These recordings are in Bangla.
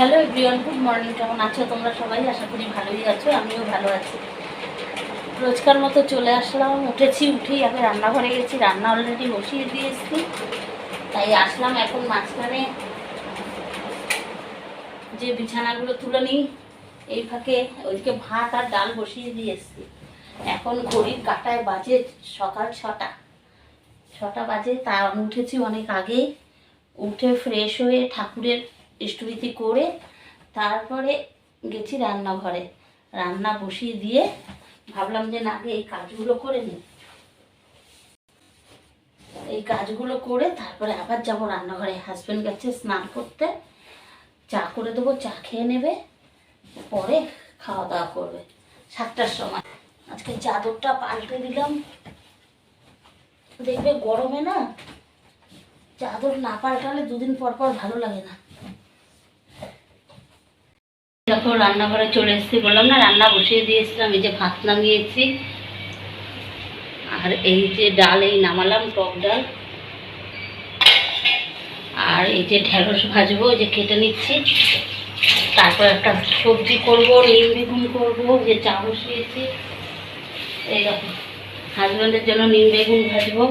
হ্যালো এভরিওয়ান গুড মর্নিং কেমন আছো তোমরা সবাই? আশা করি ভালোই আছো, আমিও ভালো আছি। রোজকার মতো চলে আসলাম, উঠেছি, উঠেই আগে রান্নাঘরে গেছি, রান্না অলরেডি বসিয়ে দিয়ে দিয়েছি। তাই আসলাম এখন মাঝখানে। যে বিছানাগুলো তুলে নিই, এই ফাঁকে ওইদিকে ভাত আর ডাল বসিয়ে দিয়ে এসছি। এখন ঘড়ির কাটায় বাজে সকাল ছটা। ছটা বাজে, তা আমি উঠেছি অনেক আগে। উঠে ফ্রেশ হয়ে ঠাকুরের ইষ্টবিতি করে তারপরে গেছি রান্নাঘরে। রান্না বসিয়ে দিয়ে ভাবলাম যে না, আগে এই কাজগুলো করে নিই। এই কাজগুলো করে তারপরে আবার যাব রান্নাঘরে। হাজব্যান্ড গেছে স্নান করতে। চা করে দেবো, চা খেয়ে নেবে। পরে খাওয়া দাওয়া করবে। সাতটার সময়। আজকে চাদরটা পাল্টে দিলাম। দেখবে গরমে না, চাদর না পাল্টালে দুদিন পর পর ভালো লাগে না। দেখো রান্নাঘরে চলে এসেছি। বললাম না রান্না বসিয়ে দিয়েছিলাম এই যে ভাত নামিয়েছি। আর এই যে ডাল এই নামালাম টক ডাল। আর এই যে ঢেঁড়স ভাজবো যে কেটে নিচ্ছি। তারপর একটা সবজি করব নিম বেগুন করব যে চা বসিয়েছি। এই দেখো হাজব্যান্ডের জন্য নিম বেগুন ভাজবো।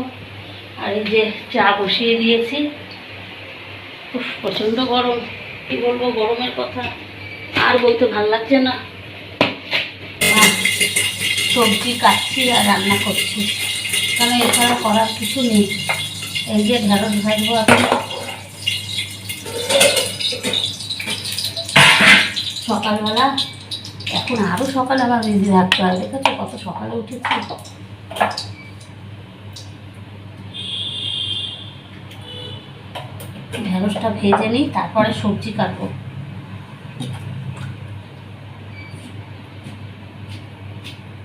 আর এই যে চা বসিয়ে দিয়েছি। উফ, প্রচণ্ড গরম। কি বলব গরমের কথা। আর বলতে ভালো লাগছে না। আহ, সবজি কাটছি আর রান্না করছি। কারণ এছাড়া করার কিছু নেই। এই যে ঢেঁড়স ভাজবো এখন। সকালবেলা এখন আরও সকালে আবার বিজি থাকতে হয় দেখেছ কত সকালে উঠেছি। ঢেঁড়সটা ভেজে নিই তারপরে সবজি কাটবো।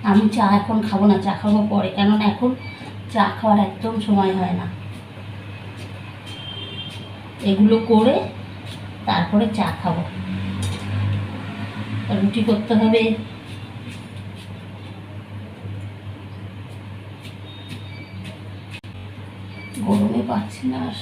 আমি চা এখন খাব না, চা খাব পরে, কেননা এখন চা খাওয়ার একদম সময় হয় না। এগুলো করে তারপরে চা খাব। রুটি করতে হবে। গরমে পাচ্ছি না আর।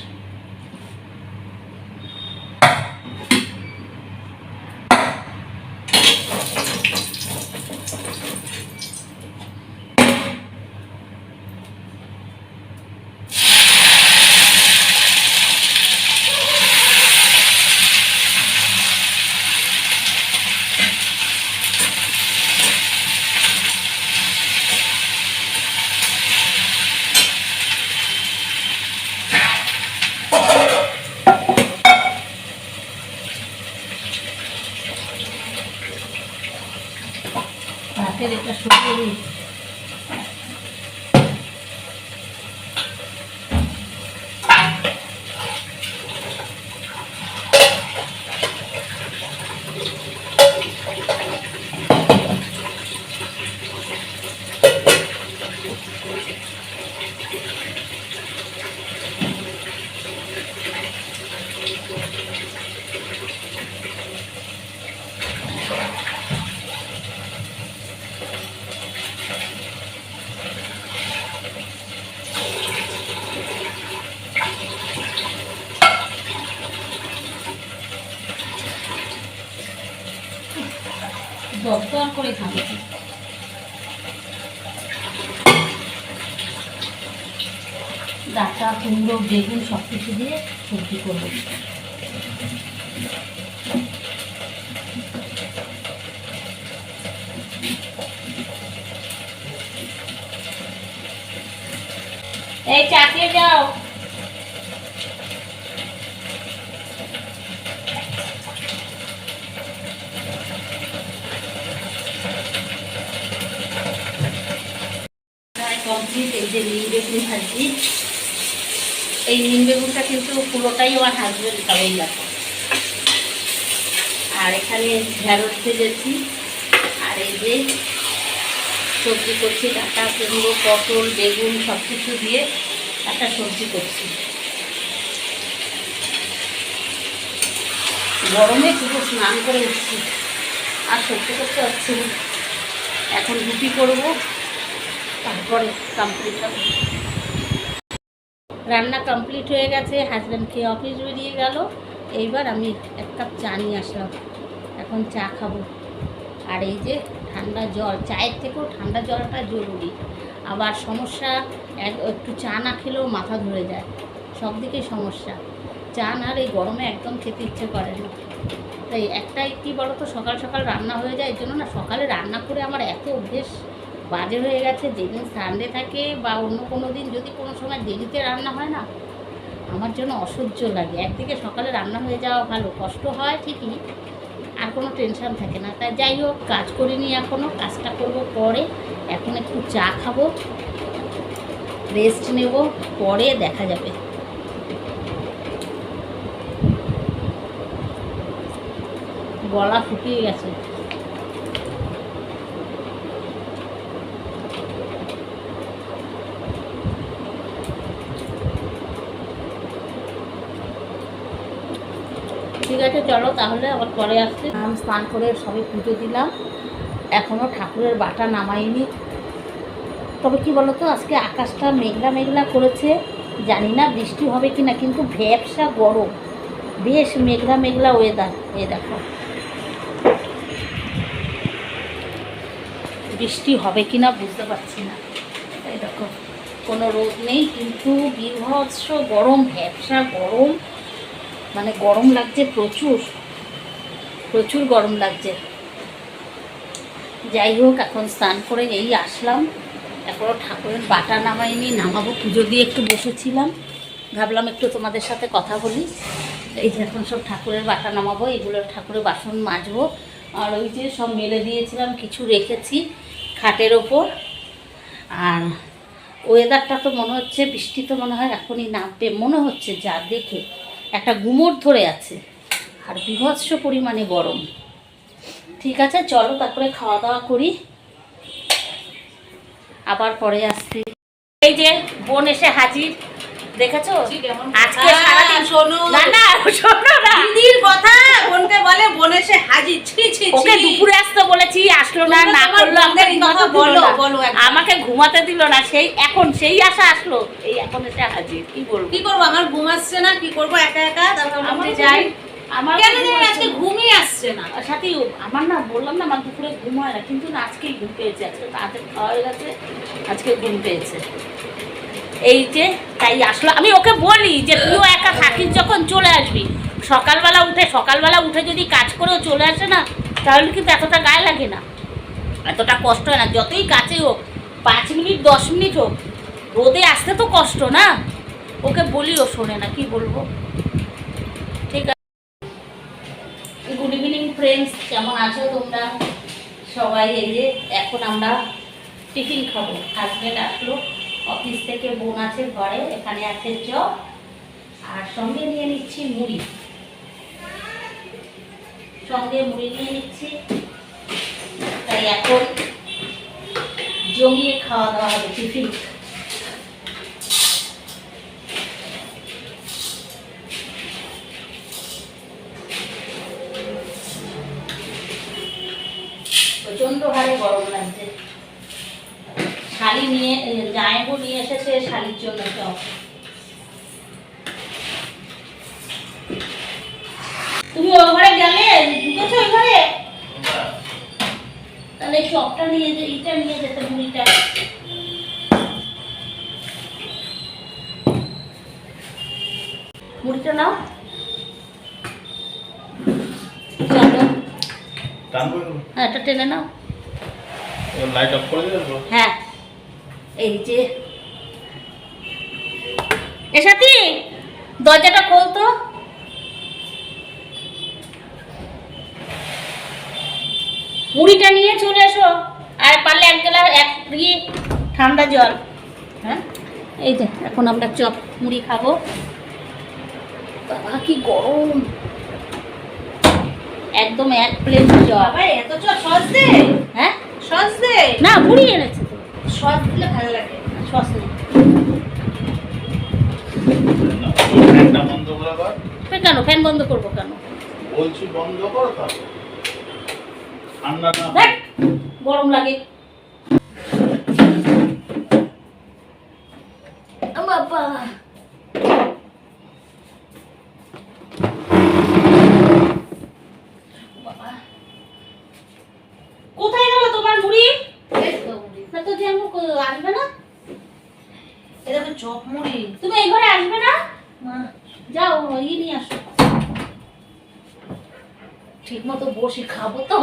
ভাতের এটা সরিয়ে দিই দরদর করে খাব। ডাটা, কুমড়ো, বেগুন সব কিছু দিয়ে সবজি করব। এই চাকিয়ে যাও প্রায় কমপ্লিট এই যে নিম ভাজি এই নিম বেগুনটা কিন্তু পুরোটাই আমার হাজবেন্ড খাবেই দেখো আর এখানে ঢেঁড়স ভেজেছি। আর এই যে সবজি করছি, ডাটা, কুমড়ো, পটল, বেগুন সব কিছু দিয়ে একটা সবজি করছি। গরমে শুধু স্নান করে উঠছি, আর সহ্য করতে পারছি না। এখন রুটি করব, তারপরে কমপ্লিট রান্না কমপ্লিট হয়ে গেছে হাজব্যান্ড খেয়ে অফিস বেরিয়ে গেল। এইবার আমি এক কাপ চা নিয়ে আসলাম। এখন চা খাব। আর এই যে ঠান্ডা জল, চায়ের থেকেও ঠান্ডা জলটা জরুরি। আবার সমস্যা, এক, একটু চা না খেলেও মাথা ধরে যায়। সব দিকে সমস্যা। চা না এই গরমে একদম খেতে ইচ্ছে করে না। তাই একটাই কী বলো তো সকাল সকাল রান্না হয়ে যায়, এই জন্য না সকালে রান্না করে আমার এত অভ্যেস বাজে হয়ে গেছে, যেদিন সানডে থাকে বা অন্য কোনো দিন, যদি কোনো সময় দেরিতে রান্না হয় না, আমার জন্য অসহ্য লাগে। একদিকে সকালে রান্না হয়ে যাওয়া ভালো, কষ্ট হয় ঠিকই, আর কোনো টেনশন থাকে না। তাই যাই হোক, কাজ করিনি এখনও কাজটা করব পরে। এখন একটু চা খাব রেস্ট নেব, পরে দেখা যাবে। গলা শুকিয়ে গেছে। আছে চলো তাহলে আবার পরে আসছি। আমি স্নান করে সবে পুজো দিলাম। এখনও ঠাকুরের বাটা নামাইনি। তবে কি বলো তো আজকে আকাশটা মেঘলা মেঘলা করেছে। জানি না বৃষ্টি হবে কি না কিন্তু ভ্যাবসা গরম। বেশ মেঘলা মেঘলা ওয়েদার এ দেখো। বৃষ্টি হবে কি না বুঝতে পারছি না। এই দেখো, কোনো রোদ নেই, কিন্তু বিভৎস গরম ভ্যাবসা গরম। মানে গরম লাগছে প্রচুর প্রচুর গরম লাগছে। যাই হোক, এখন স্নান করে এই আসলাম। এখনও ঠাকুরের বাটা নামাইনি, নামাবো। পুজো দিয়ে একটু বসেছিলাম। ভাবলাম একটু তোমাদের সাথে কথা বলি। এই যে এখন সব ঠাকুরের বাটা নামাবো, এগুলো ঠাকুরের বাসন মাজবো। আর ওই যে সব মেলে দিয়েছিলাম, কিছু রেখেছি খাটের ওপর। আর ওয়েদারটা তো মনে হচ্ছে, বৃষ্টি তো মনে হয় এখনই নামবে। মনে হচ্ছে যা দেখে। একটা গুমোট ধরে আছে। আর বিভৎস পরিমাণে গরম। ঠিক আছে, চলো তারপরে খাওয়া দাওয়া করি। আবার পরে আসছি। এই যে বোন এসে হাজির। দেখেছ? আজকে সারাদিন শোনো। না না শোনো না। দিদির কথা বোনকে বলে বোন এসে হাজির। ছি ছি ওকে দুপুরে আসতে বলেছি আসলো না না করল আমাকে কথা বলো। বলো আমাকে ঘুমাতে দিল না সেই এখন সেই আশা আসলো। এই এখন এসে হাজির কি বলব? কি করব? আমার ঘুম আসছে না কি করব? একা একা তারপর যে যাই আমার কেন জানি আজকে। ঘুমই আসছে না। সাথে আমার না বললাম না আমার দুপুরে ঘুম হয় না কিন্তু না আজকেই ঘুম পেয়েছে আজকে তাড়াতাড়ি খাওয়া হয়ে গেছে আজকে ঘুম পেয়েছে। এই যে, তাই আসলো। আমি ওকে বলি যে তুইও একা থাকিস যখন চলে আসবি। সকালবেলা উঠে সকালবেলা উঠে যদি কাজ করেও চলে আসে না, তাহলে কিন্তু এতটা গায়ে লাগে না। এতটা কষ্ট হয় না। যতই কাছে হোক, পাঁচ মিনিট, দশ মিনিট হোক, রোদে আসতে তো কষ্ট না? ওকে বলি, ও শোনে না, কি বলব? ঠিক আছে। গুড ইভিনিং ফ্রেন্ডস কেমন আছো তোমরা? সবাই এই যে, এখন আমরা টিফিন খাব। হাজব্যান্ড আসলো। অফিস থেকে বোন আছে ঘরে, এখানে আছে চপ, আর সঙ্গে নিয়ে নিচ্ছি মুড়ি। সঙ্গে মুড়ি নিয়ে নিচ্ছি। তাই এখন জমিয়ে খাওয়া দাওয়া হবে, টিফিন। জায়গো নিয়ে এসেছে শাড়ির জন্য চপ। তুমি ও ঘরে গেলে? ঢুকেছো ওই ঘরে তাহলে চপটা নিয়ে যে ইটা নিয়ে যেতে মুড়িটা। মুড়িটা নাও। হ্যাঁ এটা টেনে নাও। লাইট অফ করে দিলেন তো? হ্যাঁ। এই যে। এ সাথী দরজাটা খোল তো। মুড়িটা নিয়ে চলে এসো। আর পারলে এক গেলা এক ঠান্ডা জল। হ্যাঁ? এই যে এখন আমরা চপ মুড়ি খাব। বাবা কি গরম। একদম এক প্লেট জল। এত চ সস দে। হ্যাঁ? সস দে। না মুড়ি এনেছে। সস দিলে ভালো লাগে সস বন্ধ করে কর কেন? ফ্যান বন্ধ করব কেন? বলছি বন্ধ কর ঠান্ডা না দেখ গরম লাগে। বাবা আসবে না? যাও ইয়ে নিয়ে আসো। ঠিক মতো বসে খাব তো।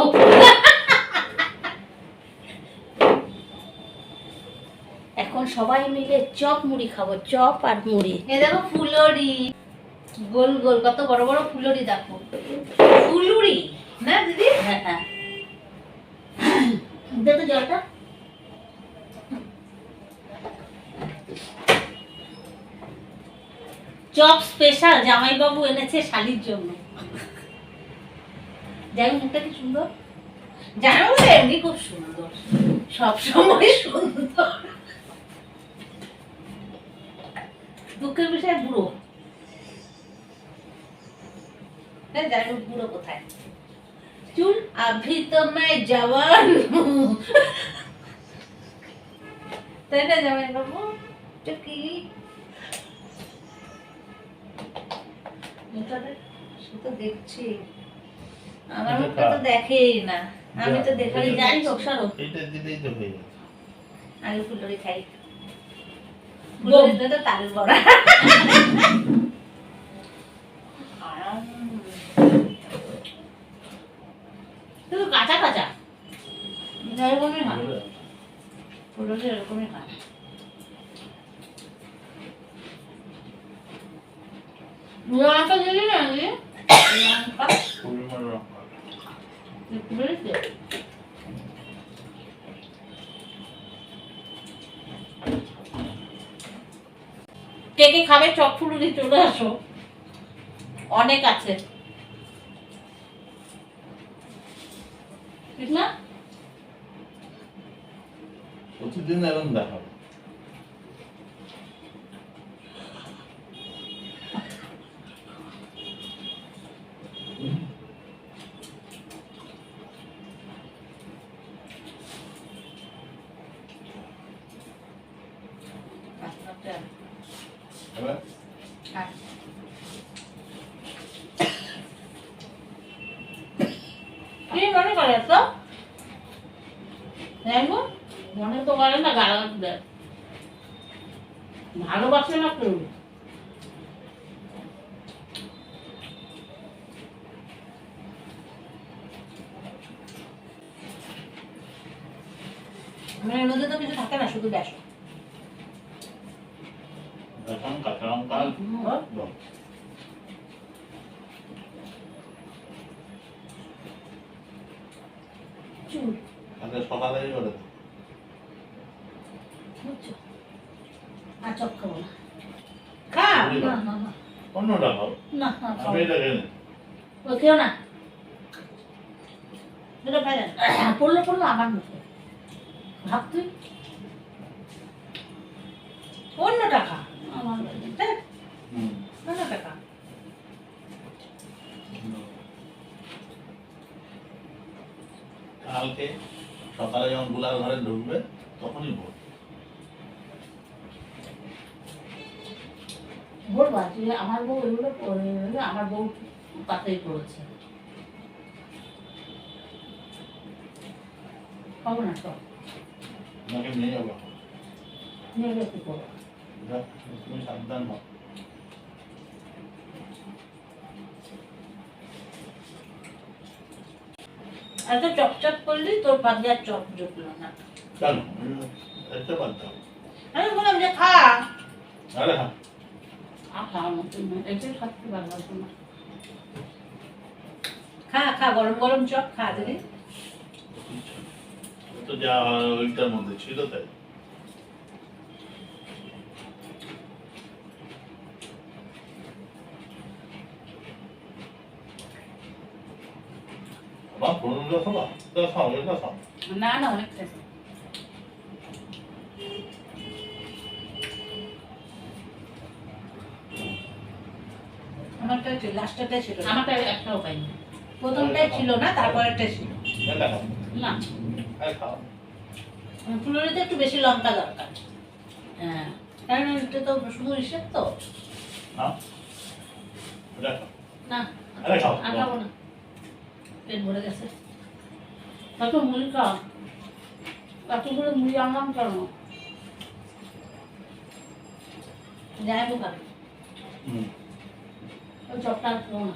এখন সবাই মিলে চপ মুড়ি খাব চপ আর মুড়ি। এ দেখো ফুলরি। গোল গোল কত বড় বড় ফুলরি দেখো। ফুলুরি? না দিদি? হ্যাঁ হ্যাঁ। জলটা। চপ স্পেশাল জামাইবাবু এনেছে শালির জন্য। যাই মুখটা কি সুন্দর? জামাইবাবু এমনি খুব সুন্দর। সবসময় সুন্দর। দুঃখের বিষয় বুড়ো। হ্যাঁ, কোথায়? তাই না, জামাইবাবু? তো কি? মুখটা সে তো দেখছি। আমার মুখটা তো দেখেই না। আমি তো যাই হোক সরো। এইটা দিলেই তো হয়ে যাবে ফুলরি খাই। ফুলরিতে তো তাল বড়া তুমি কাঁচা কাঁচা। এরকমই হয় বুঝলে? ফুলরি এরকমই হয় লঙ্কা দিলি না দিদি লঙ্কা পরিমাণ লঙ্কা। বুঝেছি কে কে খাবে চপ ফুলুরি চলে আসো অনেক আছে ঠিক না প্রতিদিন এরকম দেখাবো এবার কি মনে করে তো দেখো মনে তো করে না গালা দেয় ভালোবাসে না কেউ মানে মধ্যে তো কিছু থাকে না শুধু কাঁচা লঙ্কা সকালে করে আর চপ খাব না। খা। না অন্যটা খাও। আমি। এটা খেয়ে না। পড়ল পড়ল আমার মুখে। ভাব তুই। অন্য টাকা। আমার হুম। অন্য টাকা। কালকে সকালে যখনগুলার ঘরে ঢুকবে তখনই ভোট। বলবা যে আমার বউ এগুলো আমার বউ পাতেই করেছে। খাব না সব আমাকে নিয়ে যাব নিয়ে কি করব যাক, তুমি সাবধান হও। এত চপচপ করলি তোর পাতে আর চপ জুটলো না। চলো এটা বাদ দাও। আমি বললাম যে খা। আরে হ্যাঁ নয় খা খা গরম গরম চপ খা ও তো যা ওইটার মধ্যে ছিল তাই বাবা পনেরো খাবা তা খাও এটা খাও না না অনেক আমারটা ছিল। আমারটা একটাও পাইনি প্রথমটাই ছিল না তারপরেরটা ছিল না ফুলরিতে একটু বেশি লঙ্কা দরকার। হ্যাঁ কারণ এটা তো শুধু ইসের তো। না আর খাব না। পেট ভরে গেছে। কত মুড়ি খাও। কত করে মুড়ি আনলাম কেন? যাই ওই চপটা খাব না।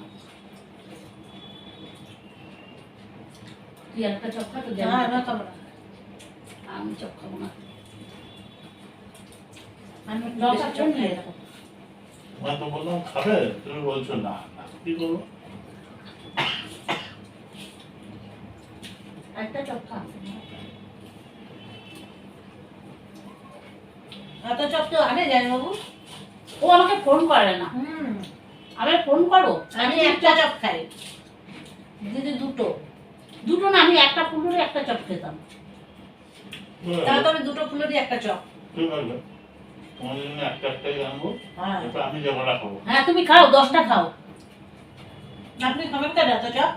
তুই একটা চপ খা তো আমি খাব না। আমি চপ খাব না। আমি লঙ্কা চপ নিয়ে যাব তোমার তো বললাম খাবে তুমি বলছো না না। কি করব? একটা চপ খা এত চপ তো আনে যায় বাবু। ও আমাকে ফোন করে না। হুম। আমি ফোন করো। আমি একটা চপ খাই। দিদি দুটো। দুটো না আমি একটা ফুলুরে একটা চপ খেতাম। তাহলে তো আমি দুটো ফুলেরই একটা চপ। একটা একটাই আনব হ্যাঁ। আমি যেমনটা খাব। হ্যাঁ তুমি খাও দশটা খাও। আপনি খাবেন কেন এত চপ?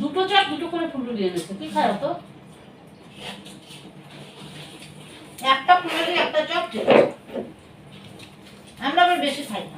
দুটো চপ দুটো করে ফুলুরি এনেছে। কি খাও তো? একটা ফুলেরই একটা চপ আমরা আবার বেশি খাই না।